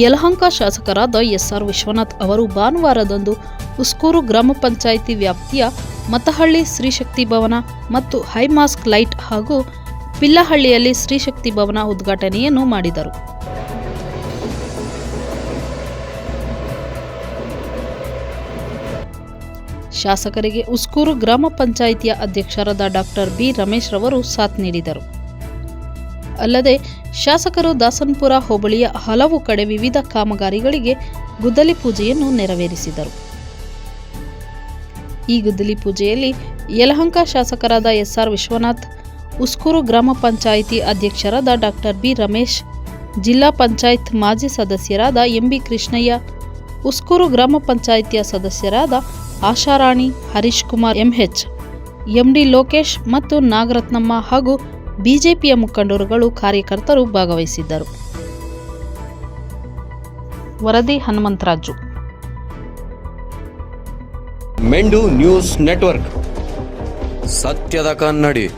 ಯಲಹಂಕ ಶಾಸಕರಾದ ಎಸ್ಆರ್ ವಿಶ್ವನಾಥ್ ಅವರು ಭಾನುವಾರದಂದು ಉಸ್ಕೂರು ಗ್ರಾಮ ಪಂಚಾಯಿತಿ ವ್ಯಾಪ್ತಿಯ ಮತಹಳ್ಳಿ ಶ್ರೀಶಕ್ತಿ ಭವನ ಮತ್ತು ಹೈಮಾಸ್ಕ್ ಲೈಟ್ ಹಾಗೂ ಪಿಲ್ಲಹಳ್ಳಿಯಲ್ಲಿ ಶ್ರೀಶಕ್ತಿ ಭವನ ಉದ್ಘಾಟನೆಯನ್ನು ಮಾಡಿದರು. ಶಾಸಕರಿಗೆ ಉಸ್ಕೂರು ಗ್ರಾಮ ಪಂಚಾಯಿತಿಯ ಅಧ್ಯಕ್ಷರಾದ ಡಾಕ್ಟರ್ ಬಿ ರಮೇಶ್ ರವರು ಸಾಥ್ ನೀಡಿದರು. ಅಲ್ಲದೆ ಶಾಸಕರು ದಾಸನ್ಪುರ ಹೋಬಳಿಯ ಹಲವು ಕಡೆ ವಿವಿಧ ಕಾಮಗಾರಿಗಳಿಗೆ ಗುದ್ದಲಿ ಪೂಜೆಯನ್ನು ನೆರವೇರಿಸಿದರು. ಈ ಗುದ್ದಲಿ ಪೂಜೆಯಲ್ಲಿ ಯಲಹಂಕ ಶಾಸಕರಾದ ಎಸ್ಆರ್ ವಿಶ್ವನಾಥ್, ಉಸ್ಕೂರು ಗ್ರಾಮ ಪಂಚಾಯಿತಿ ಅಧ್ಯಕ್ಷರಾದ ಡಾಕ್ಟರ್ ಬಿ ರಮೇಶ್, ಜಿಲ್ಲಾ ಪಂಚಾಯತ್ ಮಾಜಿ ಸದಸ್ಯರಾದ ಎಂಬಿ ಕೃಷ್ಣಯ್ಯ, ಉಸ್ಕೂರು ಗ್ರಾಮ ಪಂಚಾಯಿತಿಯ ಸದಸ್ಯರಾದ ಆಶಾರಾಣಿ, ಹರೀಶ್ ಕುಮಾರ್, ಎಂಎಚ್ ಎಂಡಿ ಲೋಕೇಶ್ ಮತ್ತು ನಾಗರತ್ನಮ್ಮ ಹಾಗೂ ಬಿಜೆಪಿಯ ಮುಖಂಡರುಗಳು ಕಾರ್ಯಕರ್ತರು ಭಾಗವಹಿಸಿದ್ದರು. ವರದಿ ಹನುಮಂತರಾಜು. ಮೆಂಡು news network. ಸತ್ಯದ ಕನ್ನಡಿ.